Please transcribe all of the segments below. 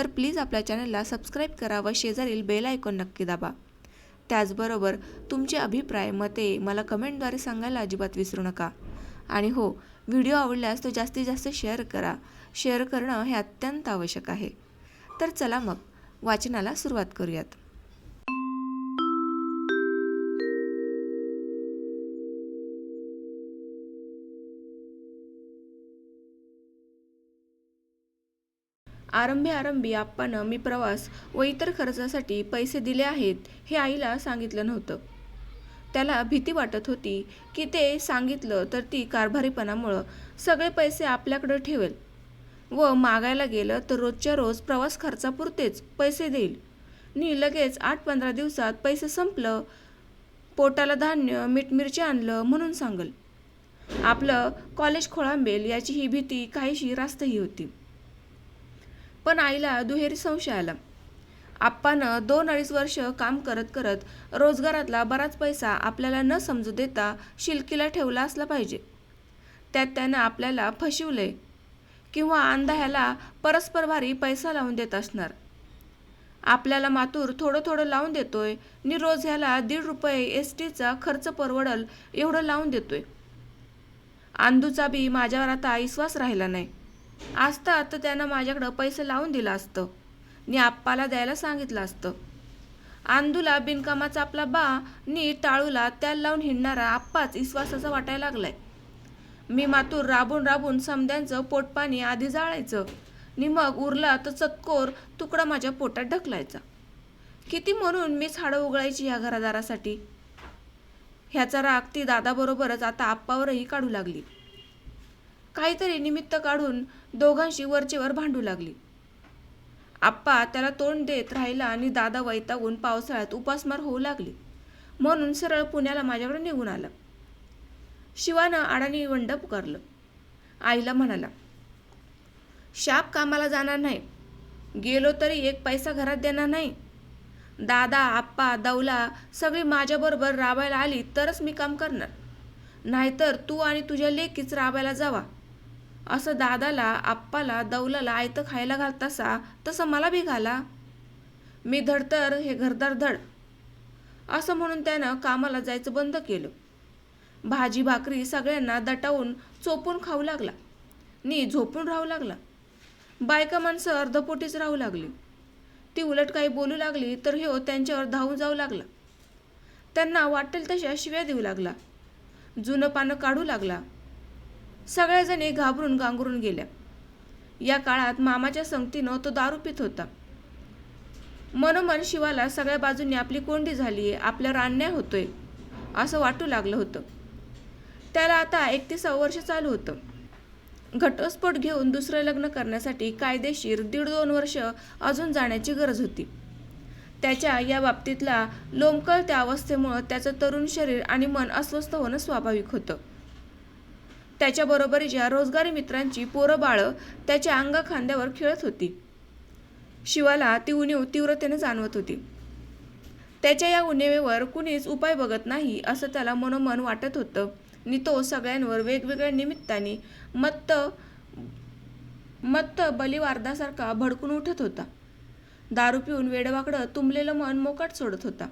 तर प्लीज आपल्या चॅनलला सबस्क्राईब करा व शेजारील बेल आयकॉन नक्की दाबा. त्याचबरोबर तुमचे अभिप्राय मते मला कमेंटद्वारे सांगायला अजिबात विसरू नका. आणि हो व्हिडिओ आवडल्यास तो जास्तीत जास्त शेअर करा. शेअर करणं हे अत्यंत आवश्यक आहे. तर चला मग वाचनाला सुरुवात करूयात. आरंभी आरंभी आप्पानं मी प्रवास व इतर खर्चासाठी पैसे दिले आहेत हे आईला सांगितलं नव्हतं. त्याला भीती वाटत होती की ते सांगितलं तर ती कारभारीपणामुळं सगळे पैसे आपल्याकडं ठेवेल व मागायला गेलं तर रोजच्या रोज प्रवास खर्चापुरतेच पैसे देईल. नी लगेच आठ पंधरा दिवसात पैसे संपलं पोटाला धान्य मीठ मिरची आणलं म्हणून सांगल. आपलं कॉलेज खोळांबेल याची ही भीती काहीशी रास्तही होती. पण आईला दुहेरी संशय आला. आप्पानं दोन अडीच वर्ष काम करत करत रोजगारातला बराच पैसा आपल्याला न समजू देता शिलकीला ठेवला असला पाहिजे. त्यात त्यानं आपल्याला फशिवले किंवा अंधाह्याला परस्पर भारी पैसा लावून देत असणार. आपल्याला मातूर थोडं थोडं लावून देतोय नि रोज ह्याला दीड रुपये एस टीचा खर्च परवडल एवढं लावून देतोय. आंदूचा बी माझ्यावर आता विश्वास राहिला नाही. असता तर त्यानं माझ्याकडं पैसे लावून दिलं असतं. नी आप्पाला द्यायला सांगितलं असतं. आंदूला बिनकामाचा आपला बा नी टाळूला त्याला लावून हिंडणारा आप्पाच विश्वासाचा वाटायला लागलाय. मी मातूर राबून राबून समद्यांचं पोटपाणी आधी जाळायचं. नि मग उरला तर चतकोर तुकडा माझ्या पोटात ढकलायचा. किती म्हणून मीच हाडं उघडायची ह्या घरादारासाठी? ह्याचा राग ती दादाबरोबरच आता आप्पावरही काढू लागली. काहीतरी निमित्त काढून दोघांशी वरचेवर भांडू लागली. आप्पा त्याला तोंड देत राहिला आणि दादा वैतागून पावसाळ्यात उपासमार होऊ लागली. म्हणून सरळ पुण्याला माझ्याकडे निघून आला. शिवानं आडानी वंड पुकारलं. आईला म्हणाला शाप कामाला जाणार नाही. गेलो तरी एक पैसा घरात देणार नाही. दादा आप्पा दौला सगळी माझ्याबरोबर राबायला आली तरच मी काम करणार. नाहीतर तू आणि तुझ्या लेकीच राबायला जावा. असं दादाला आप्पाला दौलाला आयतं खायला घालतासा तसं मला बी घाला. मी धडतर हे घरदार धड. असं म्हणून त्यानं कामाला जायचं बंद केलं. भाजी भाकरी सगळ्यांना दटावून चोपून खाऊ लागला. नी झोपून राहू लागला. बायका माणसं अर्धपोटीच राहू लागली. ती उलट काही बोलू लागली तर हे त्यांच्यावर धावून जाऊ लागला. त्यांना वाटेल तशा शिव्या देऊ लागला. जुनं पानं काढू लागला. सगळ्याजणी घाबरून गांगरून गेल्या. या काळात मामाच्या संगतीनं तो दारू पित होता. मनोमन शिवाला सगळ्या बाजूंनी आपली कोंडी झाली आहे आपल्यावर अन्याय होतोय असं वाटू लागलं होतं. त्याला आता एकतीसावं वर्ष चालू होतं. घटस्फोट घेऊन दुसरं लग्न करण्यासाठी कायदेशीर दीड दोन वर्ष अजून जाण्याची गरज होती. त्याच्या या बाबतीतला लोंबकळत्या अवस्थेमुळं त्याचं तरुण शरीर आणि मन अस्वस्थ होणं स्वाभाविक होतं. त्याच्याबरोबरीच्या रोजगारी मित्रांची पोरं बाळं त्याच्या अंगा खांद्यावर खेळत होती. शिवाला ती उणीव तीव्रतेने जाणवत होती. त्याच्या या उणेवेवर कुणीच उपाय बघत नाही असं त्याला मनोमन वाटत होतं. नि तो सगळ्यांवर वेगवेगळ्या निमित्ताने मत्त मत्त बलिवारदासारखा भडकून उठत होता. दारू पिऊन वेडवाकडं तुंबलेलं मन मोकाट सोडत होता.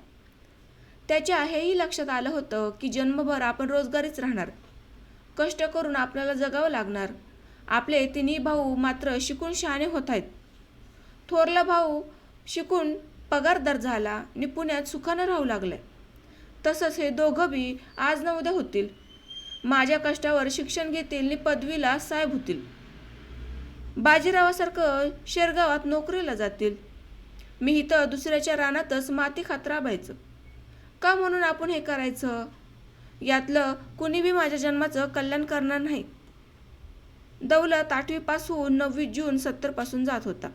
त्याच्या हेही लक्षात आलं होतं की जन्मभर आपण रोजगारीच राहणार. कष्ट करून आपल्याला जगावं लागणार. आपले तिन्ही भाऊ मात्र शिकून शहाणे होत आहेत. थोरला भाऊ शिकून पगारदार झाला आणि पुण्यात सुखानं राहू लागलाय. तसंच हे दोघं बी आज न उद्या होतील. माझ्या कष्टावर शिक्षण घेतील आणि पदवीला साहेब होतील. बाजीरावासारखं शेरगावात नोकरीला जातील. मी इथं दुसऱ्याच्या रानातच माती खात राबायचं. का म्हणून आपण हे करायचं? यातलं कुणी बी माझ्या जन्माचं कल्याण करणार नाही. दौलत आठवीपासून नववी जून सत्तरपासून जात होता.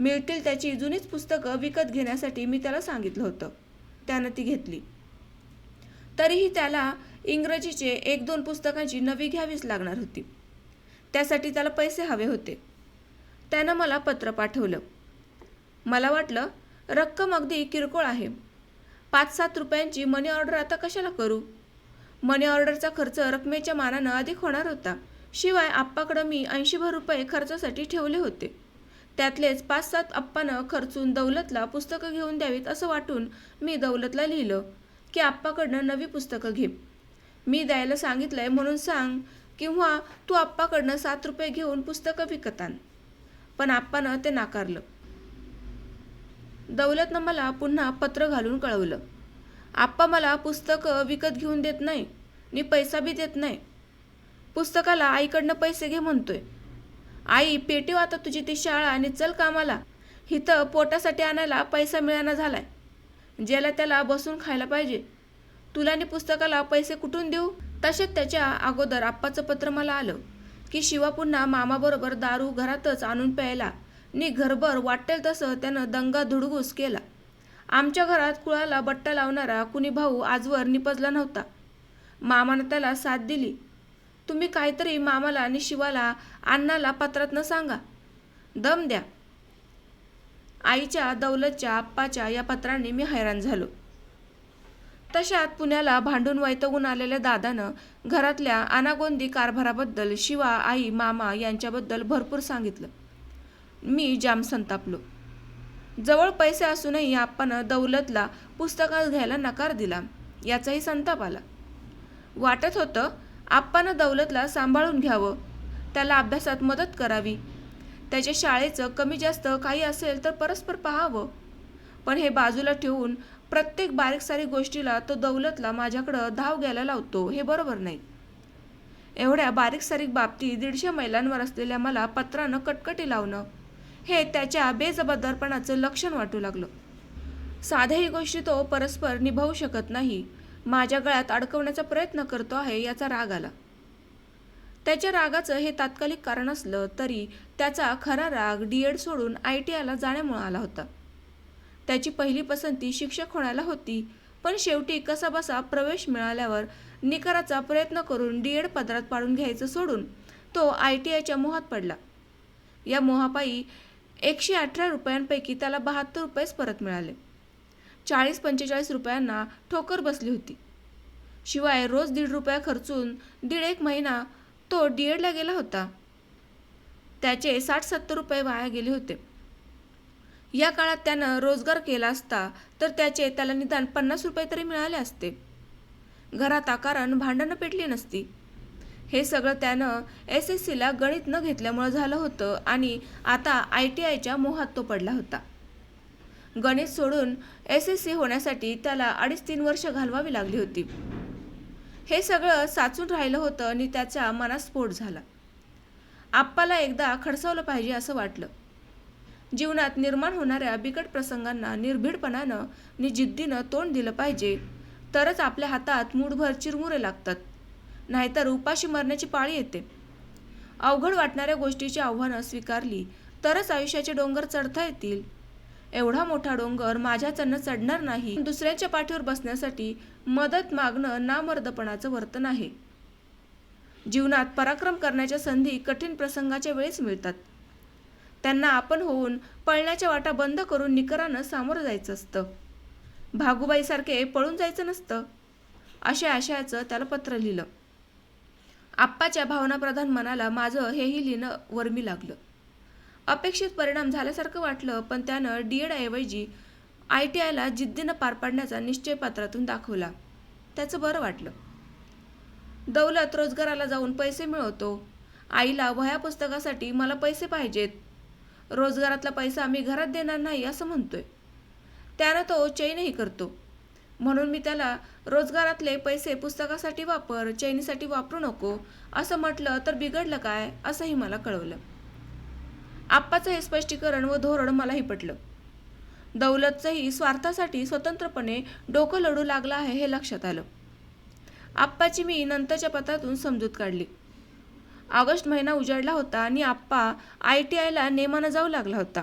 मिळतील त्याची जुनीच पुस्तकं विकत घेण्यासाठी मी त्याला सांगितलं होतं. त्यानं ती घेतली. तरीही त्याला इंग्रजीचे एक दोन पुस्तकांची नवी घ्यावीच लागणार होती. त्यासाठी त्याला पैसे हवे होते. त्यानं मला पत्र पाठवलं. मला वाटलं रक्कम अगदी किरकोळ आहे. पाच सात रुपयांची मनी ऑर्डर आता कशाला करू? मनी ऑर्डरचा खर्च रकमेच्या मानानं अधिक होणार होता. शिवाय आप्पाकडं मी ऐंशीभर रुपये खर्चासाठी ठेवले होते. त्यातलेच पाच सात आप्पानं खर्चून दौलतला पुस्तकं घेऊन द्यावीत असं वाटून मी दौलतला लिहिलं की आप्पाकडनं नवी पुस्तकं घे. मी द्यायला सांगितलंय म्हणून सांग किंवा तू आप्पाकडनं सात रुपये घेऊन पुस्तकं विकत आण. पण आप्पानं ते नाकारलं. दौलतनं मला पुन्हा पत्र घालून कळवलं. आप्पा मला पुस्तकं विकत घेऊन देत नाही नि पैसा बी देत नाही. पुस्तकाला आईकडनं पैसे घे म्हणतोय. आई पेटीव आता तुझी ती शाळा आणि चल कामाला. हिथं पोटासाठी आणायला पैसा मिळाना झालाय. ज्याला त्याला बसून खायला पाहिजे. तुला आणि पुस्तकाला पैसे कुठून देऊ? तसेच त्याच्या अगोदर आप्पाचं पत्र मला आलं की शिवा पुन्हा मामाबरोबर दारू घरातच आणून प्यायला. नि घरभर वाटेल तसं त्यानं दंगा धुडगूस केला. आमच्या घरात कुळाला बट्टा लावणारा कुणी भाऊ आजवर निपजला नव्हता. मामानं त्याला साथ दिली. तुम्ही काहीतरी मामाला आणि शिवाला अण्णाला पत्रातनं सांगा. दम द्या. आईच्या दौलतच्या आप्पाच्या या पत्रांनी मी हैराण झालो. तशात पुण्याला भांडून वैतगून आलेल्या दादानं घरातल्या अनागोंदी कारभाराबद्दल शिवा आई मामा यांच्याबद्दल भरपूर सांगितलं. मी जाम संतापलो. जवळ पैसे असूनही आप्पानं दौलतला पुस्तकात घ्यायला नकार दिला याचाही संताप आला. वाटत होतं आप्पानं दौलतला सांभाळून घ्यावं त्याला अभ्यासात मदत करावी. त्याच्या शाळेचं कमी जास्त काही असेल तर परस्पर पाहावं. पण हे बाजूला ठेवून प्रत्येक बारीक सारी गोष्टीला तो दौलतला माझ्याकडं धाव घ्यायला लावतो हे बरोबर नाही. एवढ्या बारीक सारीक बाबती दीडशे मैलांवर असलेल्या मला पत्रानं कटकटी लावणं हे त्याच्या बेजबाबदारपणाचं लक्षण वाटू लागलं. साध्याही गोष्टी तो परस्पर निभावू शकत नाही. माझ्या गळ्यात अडकवण्याचा प्रयत्न करतो आहे याचा राग आला. त्याच्या रागाचं हे तात्कालिक कारण असलं तरी त्याचा खरा राग डी एड सोडून आय टी आयला जाण्यामुळे आला होता. त्याची पहिली पसंती शिक्षक होण्याला होती पण शेवटी कसाबसा प्रवेश मिळाल्यावर निकराचा प्रयत्न करून डी एड पदरात पाडून घ्यायचं सोडून तो आय टी आयच्या मोहात पडला. या मोहापायी एकशे अठरा रुपयांपैकी त्याला बहात्तर रुपयेच परत मिळाले. चाळीस पंचेचाळीस रुपयांना ठोकर बसली होती. शिवाय रोज दीड रुपया खर्चून दीड एक महिना तो डी एडला गेला होता. त्याचे साठ सत्तर रुपये वाया गेले होते. या काळात त्यानं रोजगार केला असता तर त्याचे त्याला निदान पन्नास रुपये तरी मिळाले असते. घरात आकारण भांडणं पेटली नसती. हे सगळं त्यानं एस एस सीला गणित न घेतल्यामुळं झालं होतं आणि आता आय टी आयच्या मोहात तो पडला होता. गणित सोडून एस एस सी होण्यासाठी त्याला अडीच तीन वर्ष घालवावी लागली होती. हे सगळं साचून राहिलं होतं आणि त्याच्या मनात स्फोट झाला. आप्पाला एकदा खडसावलं पाहिजे असं वाटलं. जीवनात निर्माण होणाऱ्या बिकट प्रसंगांना निर्भीडपणानं नि जिद्दीनं तोंड दिलं पाहिजे तरच आपल्या हातात मूठभर चिरमुरे लागतात. नाहीतर उपाशी मरण्याची पाळी येते. अवघड वाटणाऱ्या गोष्टीची आव्हानं स्वीकारली तरच आयुष्याचे डोंगर चढता येतील. एवढा मोठा डोंगर माझ्याच्यानं चढणार नाही. दुसऱ्याच्या पाठीवर बसण्यासाठी मदत मागणं नामर्दपणाचं वर्तन आहे. जीवनात पराक्रम करण्याच्या संधी कठीण प्रसंगाच्या वेळेस मिळतात. त्यांना आपण होऊन पळण्याच्या वाटा बंद करून निकरानं सामोरं जायचं असतं. भागुबाईसारखे पळून जायचं नसतं. अशा आशयाचं त्याला पत्र लिहिलं. आप्पाच्या भावनाप्रधान मनाला माझं हेही लिहिणं वर्मी लागलं. अपेक्षित परिणाम झाल्यासारखं वाटलं पण त्यानं डी एडऐवजी आय टी आयला जिद्दीनं पार पाडण्याचा निश्चय पात्रातून दाखवला. त्याचं बरं वाटलं. दौलत रोजगाराला जाऊन पैसे मिळवतो. आईला वह्या पुस्तकासाठी मला पैसे पाहिजेत. रोजगारातला पैसा मी घरात देणार नाही असं म्हणतोय. त्यानं तो चैनही करतो. म्हणून मी त्याला रोजगारातले पैसे पुस्तकासाठी वापर चैनीसाठी वापरू नको. असं म्हटलं तर बिघडलं काय? असंही मला कळवलं. आप्पाचं हे स्पष्टीकरण व धोरण मलाही पटलं. दौलतचंही स्वार्थासाठी स्वतंत्रपणे डोकं लढू लागलं आहे हे लक्षात आलं. आप्पाची मी नंतरच्या पत्रातून समजूत काढली. ऑगस्ट महिना उजाडला होता आणि आप्पा आय टी आयला नेमानं जाऊ लागला होता.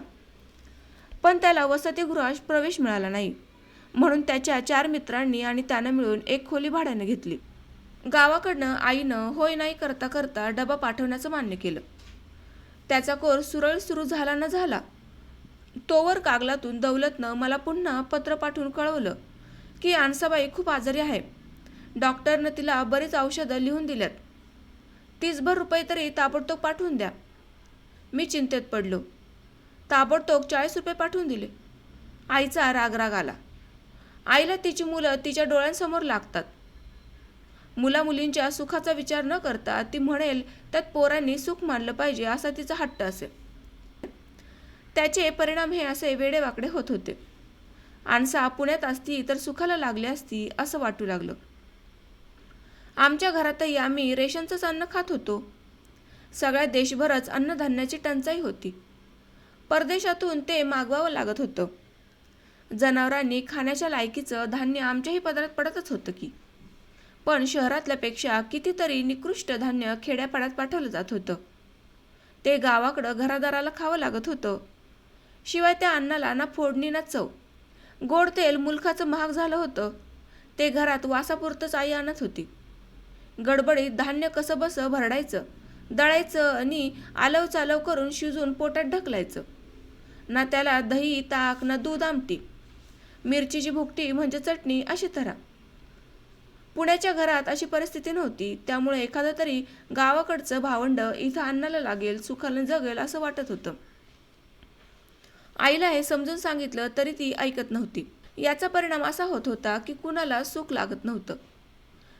पण त्याला वसतिगृहात प्रवेश मिळाला नाही. म्हणून त्याच्या चार मित्रांनी आणि त्यानं मिळून एक खोली भाड्याने घेतली. गावाकडनं आईनं होय नाही करता करता डबा पाठवण्याचं मान्य केलं. त्याचा कोर्स सुरळ सुरू झाला न झाला. तोवर कागलातून दौलतनं मला पुन्हा पत्र पाठवून कळवलं की आणसाबाई खूप आजारी आहे. डॉक्टरनं तिला बरीच औषधं लिहून दिल्यात. तीसभर रुपये तरी ताबडतोब पाठवून द्या. मी चिंतेत पडलो. ताबडतोब चाळीस रुपये पाठवून दिले. आईचा राग राग आला. आईला तिची मुलं तिच्या डोळ्यांसमोर लागतात. मुला मुलींच्या सुखाचा विचार न करता ती म्हणेल त्यात पोरांनी सुख मानलं पाहिजे असा तिचा हट्ट असेल. त्याचे परिणाम हे असे वेडेवाकडे होत होते. आणसा पुण्यात असती तर सुखाला लागली असती असं वाटू लागलं. आमच्या घरातही आम्ही रेशनचंच अन्न खात होतो. सगळ्या देशभरच अन्नधान्याची टंचाई होती. परदेशातून ते मागवावं लागत होतं. जनावरांनी खाण्याच्या लायकीचं धान्य आमच्याही पदरात पडतच होतं की. पण शहरातल्यापेक्षा कितीतरी निकृष्ट धान्य खेड्यापाड्यात पाठवलं जात होतं. ते गावाकडं घरादाराला खावं लागत होतं. शिवाय त्या अन्नाला ना फोडणी ना चव. गोड तेल मुलखाचं महाग झालं होतं. ते घरात वासापुरतंच आई आणत होती. गडबडीत धान्य कसं बसं भरडायचं दळायचं आणि आलव चालव करून शिजून पोटात ढकलायचं. ना त्याला दही ताक ना दूध आमटी. मिरचीची भुकटी म्हणजे चटणी अशी तऱ्हा पुण्याच्या घरात अशी परिस्थिती नव्हती त्यामुळे एखादं तरी गावाकडचं भावंड इथं अन्नाला लागेल सुखाला जगेल असं वाटत होतं. आईला हे समजून सांगितलं तरी ती ऐकत नव्हती. याचा परिणाम असा होत होता की कुणाला सुख लागत नव्हतं.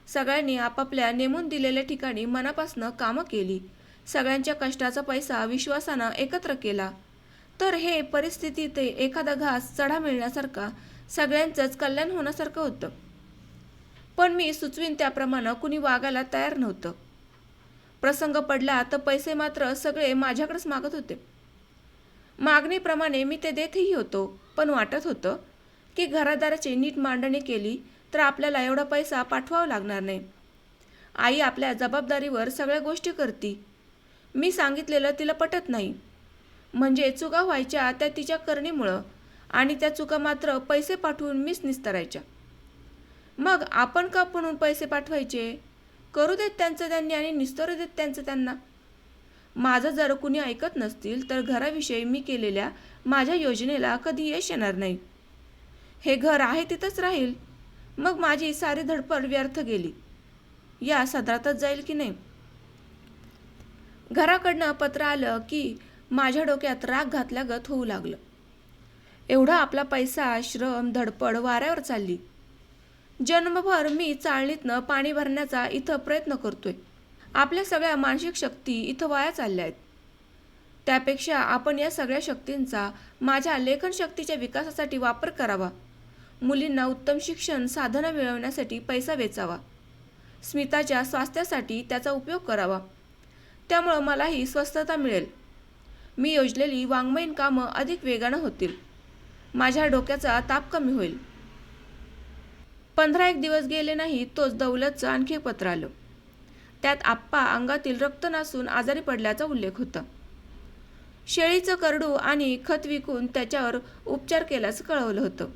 सगळ्यांनी आपापल्या नेमून दिलेल्या ठिकाणी मनापासनं कामं केली. सगळ्यांच्या कष्टाचा पैसा विश्वासानं एकत्र केला. तर हे परिस्थितीत एखादा घास चढा मिळण्यासारखा सगळ्यांचंच कल्याण होण्यासारखं होतं. पण मी सुचवीन त्याप्रमाणे कुणी वागायला तयार नव्हतं. प्रसंग पडला तर पैसे मात्र सगळे माझ्याकडेच मागत होते. मागणीप्रमाणे मी ते देतही होतो पण वाटत होतं की घरादाराची नीट मांडणी केली तर आपल्याला एवढा पैसा पाठवावा लागणार नाही. आई आपल्या जबाबदारीवर सगळ्या गोष्टी करती. मी सांगितलेलं तिला पटत नाही. म्हणजे चुका व्हायच्या त्या तिच्या करणीमुळं आणि त्या चुका मात्र पैसे पाठवून मीच निस्तरायच्या. मग आपण का म्हणून पैसे पाठवायचे? करू देत त्यांचं त्यांनी आणि निस्तरू देत त्यांचं त्यांना. माझं जर कुणी ऐकत नसतील तर घराविषयी मी केलेल्या माझ्या योजनेला कधी यश येणार नाही. हे घर आहे तिथंच राहील. मग माझी सारी धडपड व्यर्थ गेली. या सदरातच जाईल की नाही? घराकडनं पत्र आलं की माझ्या डोक्यात राग घातल्यागत होऊ लागलं. एवढा आपला पैसा श्रम धडपड वाऱ्यावर चालली. जन्मभर मी चाळणीतनं पाणी भरण्याचा इथं प्रयत्न करतोय. आपल्या सगळ्या मानसिक शक्ती इथं वाया चालल्या आहेत. त्यापेक्षा आपण या सगळ्या शक्तींचा माझ्या लेखन शक्तीच्या विकासासाठी वापर करावा. मुलींना उत्तम शिक्षण साधनं मिळवण्यासाठी पैसा वेचावा. स्मिताच्या स्वास्थ्यासाठी त्याचा उपयोग करावा. त्यामुळं मलाही स्वस्थता मिळेल. मी योजलेली वाङ्मयीन कामं अधिक वेगानं होतील. माझ्या डोक्याचा ताप कमी होईल. पंधरा एक दिवस गेले नाही तोच दौलतचं आणखी एक पत्र आलं. त्यात आप्पा अंगातील रक्त नासून आजारी पडल्याचा उल्लेख होता. शेळीचं करडू आणि खत विकून त्याच्यावर उपचार केल्याचं कळवलं होतं.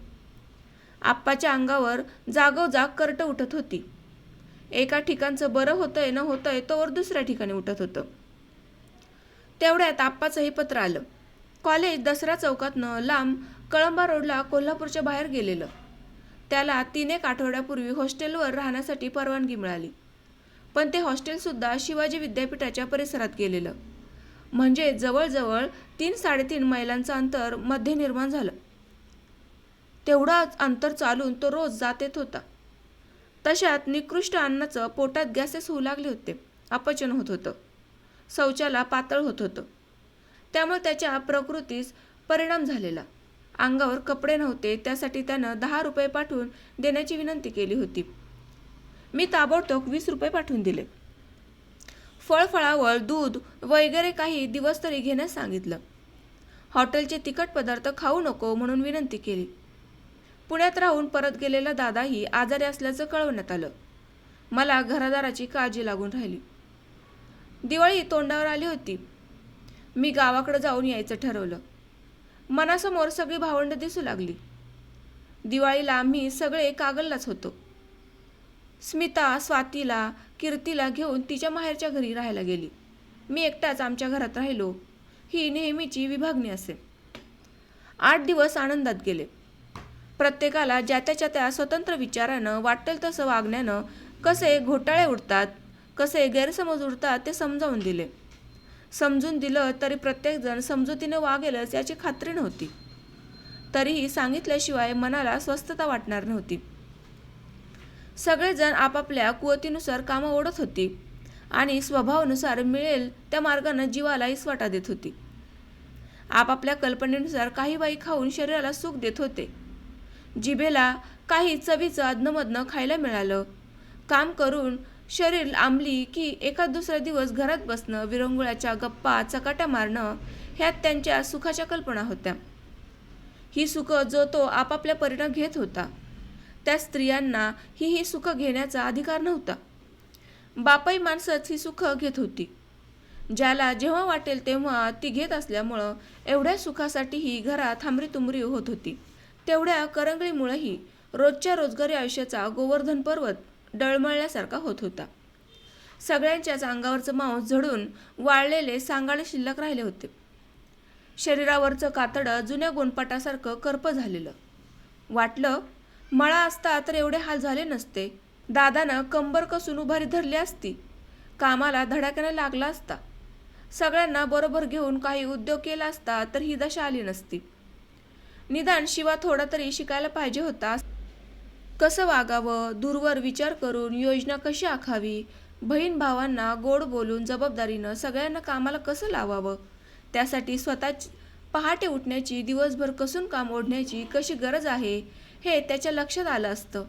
आप्पाच्या अंगावर जागोजाग करट उठत होती. एका ठिकाणचं बरं होतंय न होतंय तोवर दुसऱ्या ठिकाणी उठत होतं. तेवढ्यात आप्पाचं हे पत्र आलं. कॉलेज दसरा चौकातनं लांब कळंबा रोडला कोल्हापूरच्या बाहेर गेलेलं. त्याला तीन एक आठवड्यापूर्वी हॉस्टेलवर राहण्यासाठी परवानगी मिळाली. पण ते हॉस्टेलसुद्धा शिवाजी विद्यापीठाच्या परिसरात गेलेलं. म्हणजे जवळजवळ तीन साडेतीन मैलांचं अंतरमध्ये निर्माण झालं. तेवढाच अंतर चालून तो रोज जात येत होता. तशात निकृष्ट अन्नाचं पोटात गॅसेस होऊ लागले होते. अपचन होत होतं. शौचाला पातळ होत होतं. त्यामुळे त्याच्या प्रकृतीस परिणाम झालेला. अंगावर कपडे नव्हते त्यासाठी त्यानं दहा रुपये पाठवून देण्याची विनंती केली होती. मी ताबडतोब वीस रुपये पाठवून दिले. फळफळावळ दूध वगैरे काही दिवस तरी घेण्यास सांगितलं. हॉटेलचे तिखट पदार्थ खाऊ नको म्हणून विनंती केली. पुण्यात राहून परत गेलेला दादाही आजारी असल्याचं कळवण्यात आलं. मला घरादाराची काळजी लागून राहिली. दिवाळी तोंडावर आली होती. मी गावाकडे जाऊन यायचं ठरवलं. मनासमोर सगळी भावंड दिसू लागली. दिवाळीला आम्ही सगळे कागललाच होतो. स्मिता स्वातीला कीर्तीला घेऊन तिच्या माहेरच्या घरी राहायला गेली. मी एकटाच आमच्या घरात राहिलो. ही नेहमीची विभागणी असे. आठ दिवस आनंदात गेले. प्रत्येकाला ज्या त्याच्या त्या स्वतंत्र विचारानं वाटेल तसं वागण्यानं कसे घोटाळे उडतात कसे गैरसमज उडतात ते समजावून दिले. समजून दिलं तरी प्रत्येकजण समजुतीने वागेलच याची खात्री नव्हती. तरीही सांगितल्याशिवाय मनाला स्वस्थता वाटणार नव्हती. सगळेजण आपापल्या कुवतीनुसार कामं ओढत होती आणि स्वभावानुसार मिळेल त्या मार्गानं जीवाला इसवाटा देत होती. आपापल्या कल्पनेनुसार काही बाई खाऊन शरीराला सुख देत होते. जिभेला काही चवीचं अदनमधनं खायला मिळालं. काम करून शरीर आंबली की एखाद दुसरा दिवस घरात बसणं विरंगुळ्याच्या गप्पा चकाट्या मारणं ह्यात त्यांच्या सुखाच्या कल्पना होत्या. ही सुखं जो तो आपापल्या परिणाम घेत होता. त्या स्त्रियांना ही ही सुखं घेण्याचा अधिकार नव्हता. बापाई माणसंच ही सुखं घेत होती. ज्याला जेव्हा वाटेल तेव्हा ती घेत असल्यामुळं एवढ्या सुखासाठीही घरात तुमरी होत होती. तेवढ्या करंगळीमुळेही रोजच्या रोजगारी आयुष्याचा गोवर्धन पर्वत डळमळल्यासारखा होत होता. सगळ्यांच्याच अंगावरचं मांस झडून वाळलेले सांगाळे शिल्लक राहिले होते. शरीरावरचं कातडं जुन्या गोंडपाटासारखं करप झालेलं. वाटलं मळा असता तर एवढे हाल झाले नसते. दादानं कंबर कसून उभारी धरली असती. कामाला धडाक्याने लागला असता. सगळ्यांना बरोबर घेऊन काही उद्योग केला असता तर ही दशा आली नसती. निदान शिवा थोडा तरी शिकायला पाहिजे होता कसं वागावं? दूरवर विचार करून योजना कशी आखावी? बहीण भावांना गोड बोलून जबाबदारीनं सगळ्यांना कामाला कसं लावावं? त्यासाठी स्वतःच पहाटे उठण्याची दिवसभर कसून काम ओढण्याची कशी गरज आहे? हे त्याच्या लक्षात आलं असतं.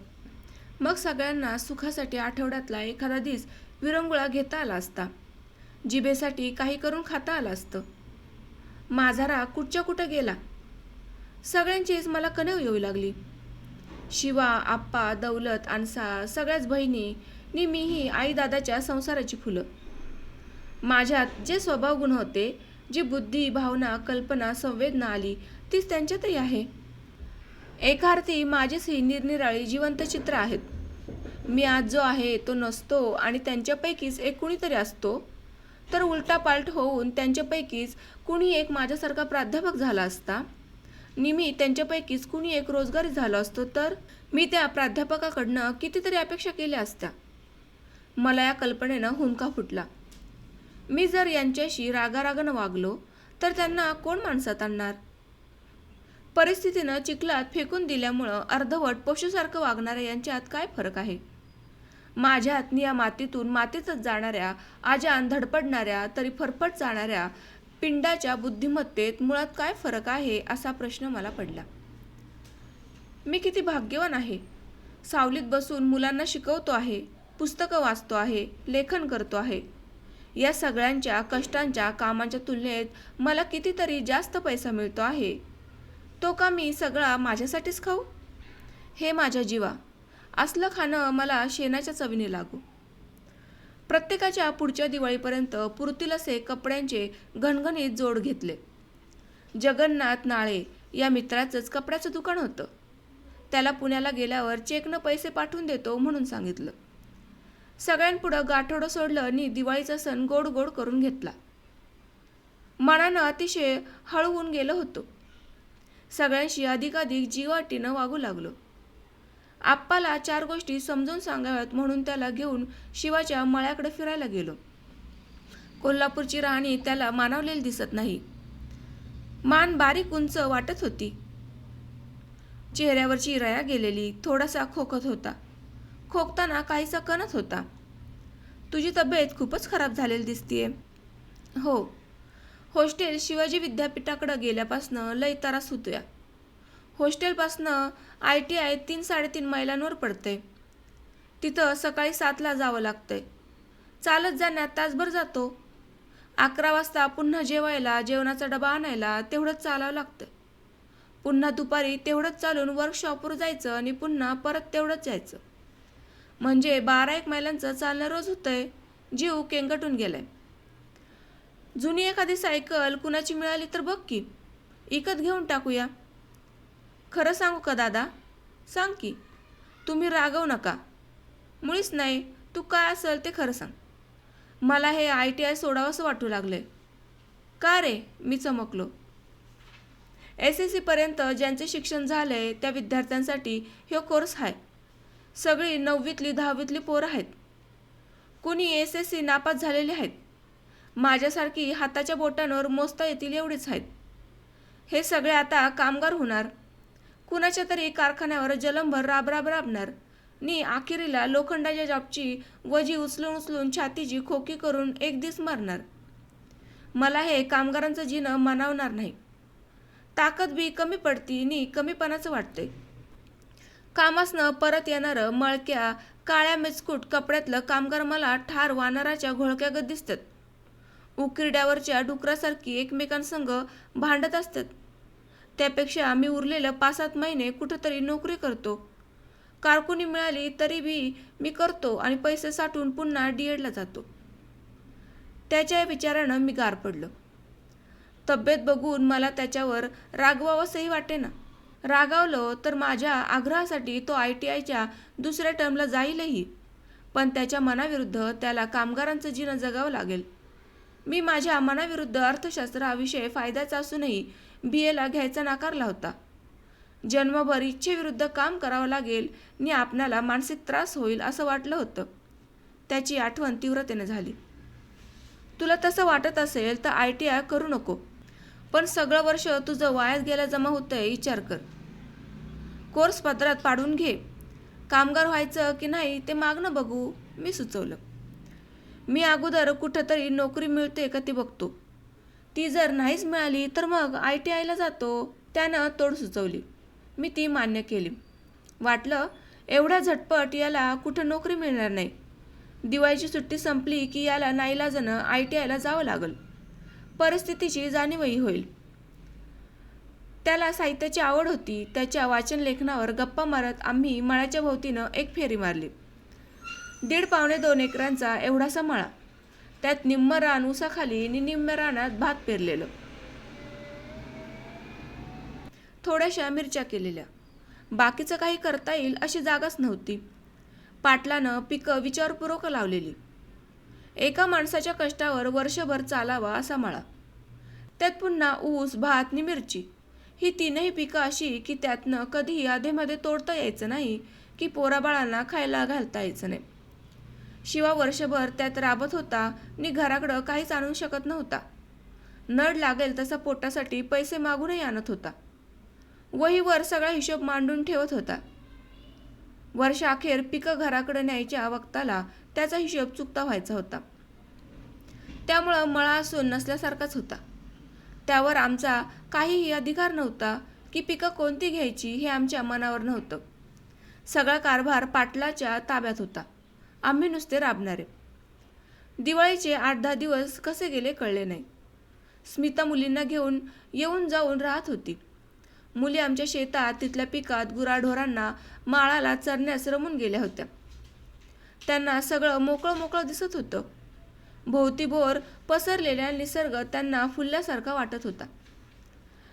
मग सगळ्यांना सुखासाठी आठवड्यातला एखादा दिस विरंगुळा घेता आला असता. जिभेसाठी काही करून खाता आलं असतं. माझा राग कुठच्या कुठं गेला? सगळ्यांचीच मला कणव येऊ लागली. शिवा आप्पा दौलत आणसा सगळ्याच बहिणी नि मीही आई दादाच्या संसाराची फुलं. माझ्यात जे स्वभाव गुण होते जी बुद्धी भावना कल्पना संवेदना आली तीच त्यांच्यातही आहे. एका अर्थी ही निरनिराळी जिवंत चित्र आहेत. मी आज जो आहे तो नसतो आणि त्यांच्यापैकीच एक कुणीतरी असतो. तर उलटापालट होऊन त्यांच्यापैकीच कुणी एक माझ्यासारखा प्राध्यापक झाला असता निमी त्यांच्यापैकीच कुणी एक रोजगारी झालो असतो तर मी त्या प्राध्यापकाकडनं कितीतरी अपेक्षा केल्या असत्या. मला या कल्पनेनं हुंका फुटला. मी जर यांच्याशी रागारागानं वागलो तर त्यांना कोण माणसात आणणार? परिस्थितीनं चिखलात फेकून दिल्यामुळं अर्धवट पशुसारखं वागणाऱ्या यांच्यात काय फरक आहे? माझ्या हातनी या मातीतून मातीतच जाणाऱ्या आजान धडपडणाऱ्या तरी फरफट जाणाऱ्या पिंडाच्या बुद्धिमत्तेत मुळात काय फरक आहे असा प्रश्न मला पडला. मी किती भाग्यवान आहे. सावलीत बसून मुलांना शिकवतो आहे पुस्तकं वाचतो आहे लेखन करतो आहे. या सगळ्यांच्या कष्टांच्या कामांच्या तुलनेत मला कितीतरी जास्त पैसा मिळतो आहे. तो का मी सगळा माझ्यासाठीच खाऊ? हे माझ्या जीवा. असलं खाणं मला शेणाच्या चवीने लागू. प्रत्येकाच्या पुढच्या दिवाळीपर्यंत पुरतील असे कपड्यांचे घणघणीत जोड घेतले. जगन्नाथ नाळे या मित्राचंच कपड्याचं दुकान होतं. त्याला पुण्याला गेल्यावर चेकनं पैसे पाठवून देतो म्हणून सांगितलं. सगळ्यांपुढं गाठोडं सोडलं आणि दिवाळीचा सण गोड गोड करून घेतला. मनानं अतिशय हळवून गेलं होतं. सगळ्यांशी अधिकाधिक जीवाटीनं वागू लागलो. आप्पाला चार गोष्टी समजून सांगाव्यात म्हणून त्याला घेऊन शिवाच्या मळ्याकडे फिरायला गेलो. कोल्हापूरची राणी त्याला मानवलेली दिसत नाही. मान बारीक उंच वाटत होती. चेहऱ्यावरची रया गेलेली थोडासा खोकत होता. खोकताना काहीसा कणत होता. तुझी तब्येत खूपच खराब झालेली दिसतीये. हो. हॉस्टेल शिवाजी विद्यापीठाकडं गेल्यापासनं लय त्रास होतोया. हॉस्टेलपासनं आय टी आय तीन साडेतीन मैलांवर पडते तिथं सकाळी सातला जावं लागतंय. चालत जाण्यात तासभर जातो. अकरा वाजता पुन्हा जेवायला जेवणाचा डबा आणायला तेवढंच चालावं लागतं पुन्हा दुपारी तेवढंच चालून वर्कशॉपवर जायचं आणि पुन्हा परत तेवढंच जायचं म्हणजे बारा एक मैलांचं चालणं रोज होतंय. जीव केंगटून गेलाय. जुनी एखादी सायकल कुणाची मिळाली तर बघ की. इकत घेऊन टाकूया. खरं सांगू का दादा? सांग की. तुम्ही रागवू नका. मुळीच नाही तू काय असेल ते खरं सांग. मला हे आय टी आय सोडावंसं वाटू लागलं आहे का रे? मी चमकलो. एस एस सीपर्यंत ज्यांचे शिक्षण झालं आहे त्या विद्यार्थ्यांसाठी हे कोर्स आहे सगळी नववीतली दहावीतली पोरं आहेत. कुणी एस एस सी नापास झालेले आहेत? माझ्यासारखी हाताच्या बोटांवर मोजता येतील एवढेच आहेत. हे सगळे आता कामगार होणार. कुणाच्या तरी कारखान्यावर जलंभर राबराब राबणार. नी अखेरीला लोखंडाच्या जॉबची वजी उचलून उचलून छातीची खोकी करून एक दिस मरणार. मला हे कामगारांचं जीणं मानावणार नाही. ताकद बी कमी पडती नी कमीपणाचं वाटते कामासनं परत येणारं मळक्या काळ्या मिचकूट कपड्यातलं कामगार मला ठार वानराच्या घोळक्यागत दिसतात. उकिरड्यावरच्या डुकरासारखी एकमेकांसंग भांडत असतात. त्यापेक्षा मी उरलेलं पाच सात महिने कुठंतरी नोकरी करतो. कारकुनी मिळाली तरी बी मी करतो आणि पैसे साठवून पुन्हा डी एडला जातो. त्याच्या या विचारानं मी गार पडलो. तब्येत बघून मला त्याच्यावर रागवावंसंही वाटेना. रागावलं तर माझ्या आग्रहासाठी तो आय टी आयच्या दुसऱ्या टर्मला जाईलही. पण त्याच्या मनाविरुद्ध त्याला कामगारांचं जीणं जगावं लागेल. मी माझ्या मनाविरुद्ध अर्थशास्त्र हा विषय फायद्याचा असूनही बी एला घ्यायचा नाकारला होता जन्मभर इच्छेविरुद्ध काम करावं लागेल आणि आपणाला मानसिक त्रास होईल असं वाटलं होतं. त्याची आठवण तीव्रतेने झाली. तुला तसं वाटत असेल तर आय टी आय करू नको पण सगळं वर्ष तुझं वायात गेला जमा होतंय विचार कर. कोर्स पत्रात पाडून घे. कामगार व्हायचं की नाही ते मागणं बघू मी सुचवलं. मी अगोदर कुठंतरी नोकरी मिळते का ती बघतो. ती जर नाहीच मिळाली तर मग आय टी आयला जातो. त्यानं तोड सुचवली. मी ती मान्य केली. वाटलं एवढ्या झटपट याला कुठं नोकरी मिळणार नाही. दिवाळीची सुट्टी संपली की याला नाईलाजानं आय टी आयला जावं लागल. परिस्थितीची जाणीवही होईल. त्याला साहित्याची आवड होती. त्याच्या वाचन लेखनावर गप्पा मारत आम्ही मळाच्या भोवतीनं एक फेरी मारली. दीड पावणे दोन एकरांचा एवढासा मळा. त्यात निम्म रान उसाखाली आणि निम्म रानात भात पेरलेलं. थोड्याशा मिरच्या केलेल्या. बाकीचं काही करता येईल अशी जागाच नव्हती. पाटलानं पिकं विचारपूर्वक लावलेली. एका माणसाच्या कष्टावर वर्षभर चालावा असा मळा. त्यात पुन्हा ऊस भात नि मिरची. ही तीनही पिकं अशी की त्यातनं कधीही आधेमध्ये तोडता यायचं नाही की पोराबाळांना खायला घालता यायचं नाही. शिवा वर्षभर त्यात राबत होता नि घराकडं काहीच आणू शकत नव्हता. नड लागेल तसा पोटासाठी पैसे मागूनही आणत होता. वहीवर सगळा हिशोब मांडून ठेवत होता. वर्षाअखेर पिकं घराकडे न्यायच्या वक्ताला त्याचा हिशोब चुकता व्हायचा होता. त्यामुळं मळा असून नसल्यासारखाच होता. त्यावर आमचा काहीही अधिकार नव्हता की पिकं कोणती घ्यायची हे आमच्या मनावर नव्हतं. सगळा कारभार पाटलाच्या ताब्यात होता. आम्ही नुसते राबणारे. दिवाळीचे आठ दहा दिवस कसे गेले कळले नाही. स्मिता मुलींना घेऊन येऊन जाऊन राहत होती. मुली आमच्या शेतात तिथल्या पिकात गुराढोरांना माळाला चरण्यास रमून गेल्या होत्या. त्यांना सगळं मोकळं मोकळं दिसत होतं. भोवतीभोर पसरलेल्या निसर्ग त्यांना फुलल्यासारखा वाटत होता.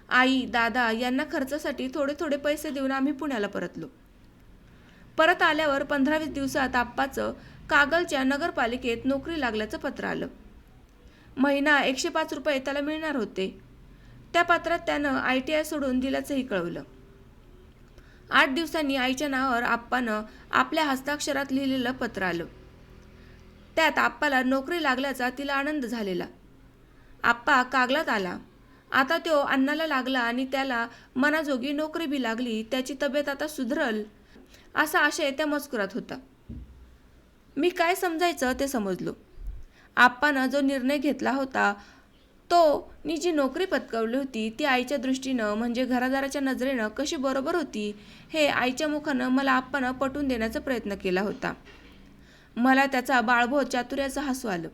आई दादा यांना खर्चासाठी थोडे थोडे पैसे देऊन आम्ही पुण्याला परतलो. परत आल्यावर पंधरा वीस दिवसात आप्पाचं कागलच्या नगरपालिकेत नोकरी लागल्याचं पत्र आलं. महिना एकशे पाच रुपये त्याला मिळणार होते. त्या पत्रात त्यानं आय टी आय सोडून दिल्याचंही कळवलं. आठ दिवसांनी आईच्या नावावर आप्पानं आपल्या हस्ताक्षरात लिहिलेलं पत्र आलं. त्यात आप्पाला नोकरी लागल्याचा तिला आनंद झालेला. आप्पा कागलात आला. आता तो अण्णाला लागला आणि त्याला मनाजोगी नोकरी बी लागली त्याची तब्येत आता सुधरल असा आशय त्या मजकुरात होता. मी काय समजायचं ते समजलो. आप्पानं जो निर्णय घेतला होता तो मी जी नोकरी पत्कवली होती ती आईच्या दृष्टीनं म्हणजे घरादाराच्या नजरेनं कशी बरोबर होती हे आईच्या मुखानं मला आप्पानं पटवून देण्याचा प्रयत्न केला होता. मला त्याचा बाळभोत चातुर्याचं हसू आलं.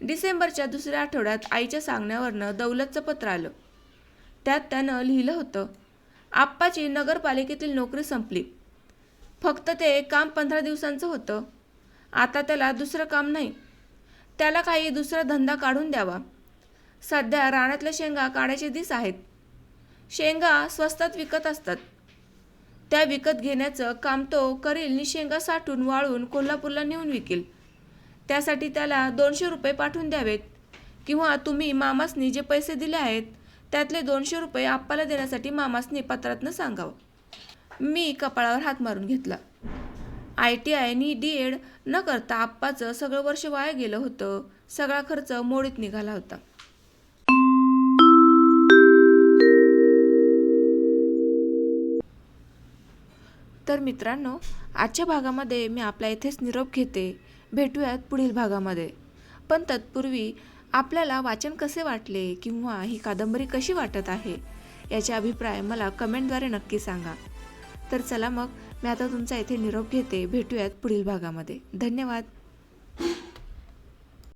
डिसेंबरच्या दुसऱ्या आठवड्यात आईच्या सांगण्यावरनं दौलतचं पत्र आलं. त्यात त्यानं लिहिलं होतं आप्पाची नगरपालिकेतील नोकरी संपली. फक्त ते काम पंधरा दिवसांचं होतं. आता त्याला दुसरं काम नाही. त्याला काही दुसरा धंदा काढून द्यावा. सध्या राण्यातल्या शेंगा काढायचे दिस आहेत. शेंगा स्वस्तात विकत असतात. त्या विकत घेण्याचं काम तो करील नि शेंगा साठून वाळून कोल्हापूरला नेऊन विकेल. त्यासाठी त्याला दोनशे रुपये पाठवून द्यावेत. किंवा तुम्ही मामासनी जे पैसे दिले आहेत त्यातले दोनशे रुपये आप्पाला देण्यासाठी मामासनी पत्रातनं सांगावं. मी कपाळावर हात मारून घेतला. आय टी आयनी डी एड न करता आप्पाचं सगळं वर्ष वाया गेलं होतं. सगळा खर्च मोडीत निघाला होता. तर मित्रांनो आजच्या भागामध्ये मी आपल्या इथेच निरोप घेते. भेटूयात पुढील भागामध्ये. पण तत्पूर्वी आपल्याला वाचन कसे वाटले किंवा ही कादंबरी कशी वाटत आहे याचे अभिप्राय मला कमेंटद्वारे नक्की सांगा. तर चला मग मी आता तुमचा इथे निरोप घेते. भेटूयात पुढील भागामध्ये. धन्यवाद.